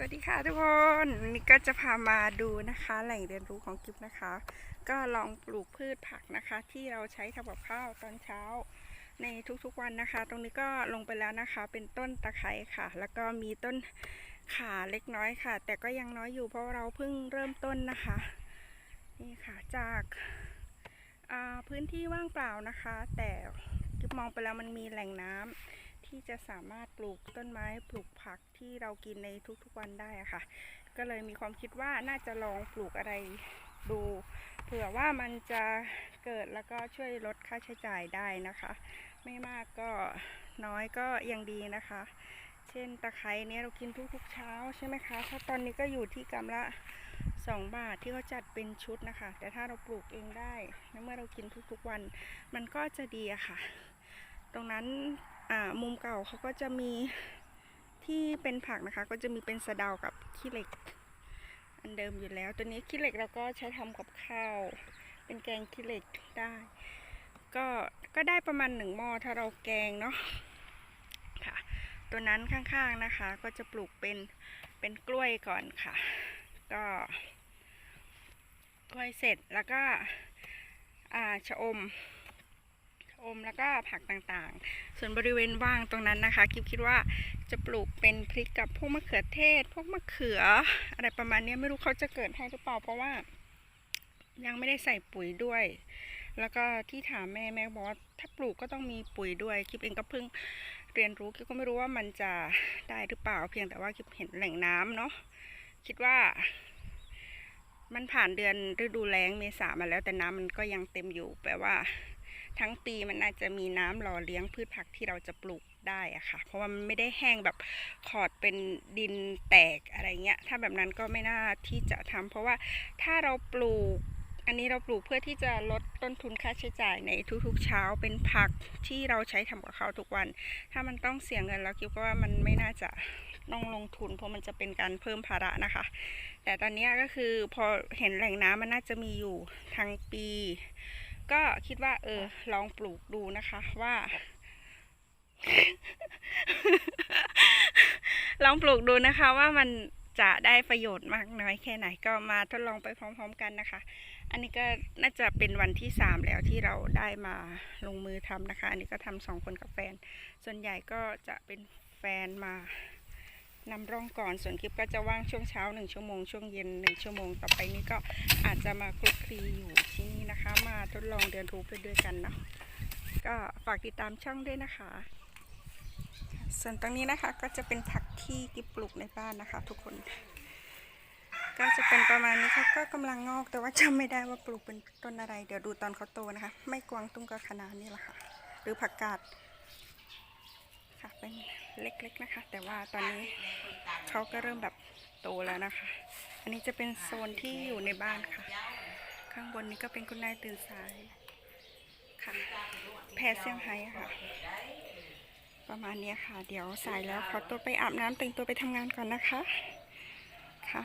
สวัสดีค่ะทุกคนนนี้ก็จะพามาดูนะคะ แหล่งเรียนรู้ของกิฟนะคะ ก็ลองปลูกพืชผักนะคะ ที่เราใช้ทำกับข้าวตอนเช้า ในทุกๆวันนะคะ ตรงนี้ก็ลงไปแล้วนะคะ เป็นต้นตะไคร้ค่ะ แล้วก็มีต้นขาเล็กน้อยค่ะ แต่ก็ยังน้อยอยู่เพราะเราเพิ่งเริ่มต้นนะคะ นี่ค่ะจากพื้นที่ว่างเปล่านะคะ แต่กิฟมองไปแล้วมันมีแหล่งน้ำ ที่จะสามารถปลูกต้นไม้ปลูกผักที่เรากินในทุกๆวันได้อะค่ะ ก็เลยมีความคิดว่าน่าจะลองปลูกอะไรดูเผื่อว่ามันจะเกิดแล้วก็ช่วยลดค่าใช้จ่ายได้นะคะ ไม่มากก็น้อยก็ยังดีนะคะ เช่นตะไคร้เนี่ยเรากินทุกๆเช้าใช่ไหมคะถ้าตอนนี้ก็อยู่ที่กำละ 2 บาทที่เขาจัดเป็นชุดนะคะ แต่ถ้าเราปลูกเองได้และเมื่อเรากินทุกๆวัน มันก็จะดีอะค่ะ ตรงนั้น มุมเก่าเขาก็จะมีที่เป็นผักนะคะ ก็จะมีเป็นสะเดากับขี้เหล็ก อันเดิมอยู่แล้ว ตัวนี้ขี้เหล็กเราก็ใช้ทำกับข้าว เป็นแกงขี้เหล็กได้ ก็ก็ได้ประมาณหนึ่งหม้อถ้าเราแกงเนาะค่ะ ตัวนั้นข้างๆนะคะ ก็จะปลูกเป็นเป็นกล้วยก่อนค่ะ ก็กล้วยเสร็จแล้วก็อ่าชะอม อมแล้วก็ผักต่างๆ ส่วนบริเวณว่างตรงนั้นนะคะคิดคิดว่าจะปลูกเป็นพริกกับพวกมะเขือเทศ พวกมะเขือ อะไรประมาณนี้ไม่รู้เขาจะเกิดให้หรือเปล่าเพราะว่า ยังไม่ได้ใส่ปุ๋ยด้วย แล้วก็ที่ถามแม่แม่บอกว่าถ้าปลูกก็ต้องมีปุ๋ยด้วยคิดเองก็เพิ่งเรียนรู้คิดก็ไม่รู้ว่ามันจะได้หรือเปล่า เพียงแต่ว่าคิดเห็นแหล่งน้ำเนาะคิดว่ามันผ่านเดือนฤดูแล้งเมษามาแล้วแต่น้ำมันก็ยังเต็มอยู่แปลว่า ทั้งปีมันน่าจะมีน้ำหล่อเลี้ยงพืชผักที่เราจะปลูกได้อะค่ะ เพราะว่ามันไม่ได้แห้งแบบขอดเป็นดินแตกอะไรเงี้ย ถ้าแบบนั้นก็ไม่น่าที่จะทำเพราะว่าถ้าเราปลูก อันนี้เราปลูกเพื่อที่จะลดต้นทุนค่าใช้จ่ายในทุกๆเช้าเป็นผักที่เราใช้ทำกับข้าวทุกวัน ถ้ามันต้องเสียเงินแล้วคิดว่ามันไม่น่าจะต้องลงทุนเพราะมันจะเป็นการเพิ่มภาระนะคะ แต่ตอนนี้ก็คือพอเห็นแหล่งน้ำมันน่าจะมีอยู่ทั้งปี ก็คิดว่า เออ ลองปลูกดูนะคะว่า ลองปลูกดูนะคะว่ามันจะได้ประโยชน์มากน้อยแค่ไหนก็มาทดลองไปพร้อม ๆ กันนะคะ อันนี้ก็น่าจะเป็นวันที่สามแล้วที่เราได้มาลงมือทำนะคะ อันนี้ก็ทำสองคนกับแฟน ส่วนใหญ่ก็จะเป็นแฟนมา นำร่องก่อน ส่วนคลิปก็จะว่างช่วงเช้าหนึ่งชั่วโมง ช่วงเย็นหนึ่งชั่วโมง ต่อไปนี้ก็อาจจะมาคลุกคลีอยู่ที่นี่นะคะ มาทดลองเรียนรู้ไปด้วยกันเนาะ ก็ฝากติดตามช่องด้วยนะคะ ส่วนตรงนี้นะคะก็จะเป็นผักที่กิบปลูกในบ้านนะคะ ทุกคน ก็จะเป็นประมาณนี้ค่ะ ก็กำลังงอก แต่ว่าจำไม่ได้ว่าปลูกเป็นต้นอะไร เดี๋ยวดูตอนเขาโตนะคะ ไม่กวางตุ้งกับคะน้านี่แหละค่ะ หรือผักกาด เป็นเล็กๆนะคะ แต่ว่าตอนนี้เขาก็เริ่มแบบโตแล้วนะคะ อันนี้จะเป็นโซนที่อยู่ในบ้านค่ะ ข้างบนนี้ก็เป็นคุณนายตื่นสายค่ะ แพรเซี่ยงไฮ้ค่ะ ประมาณนี้ค่ะ เดี๋ยวสายแล้วขอตัวไปอาบน้ำแต่งตัวไปทำงานก่อนนะคะ ค่ะ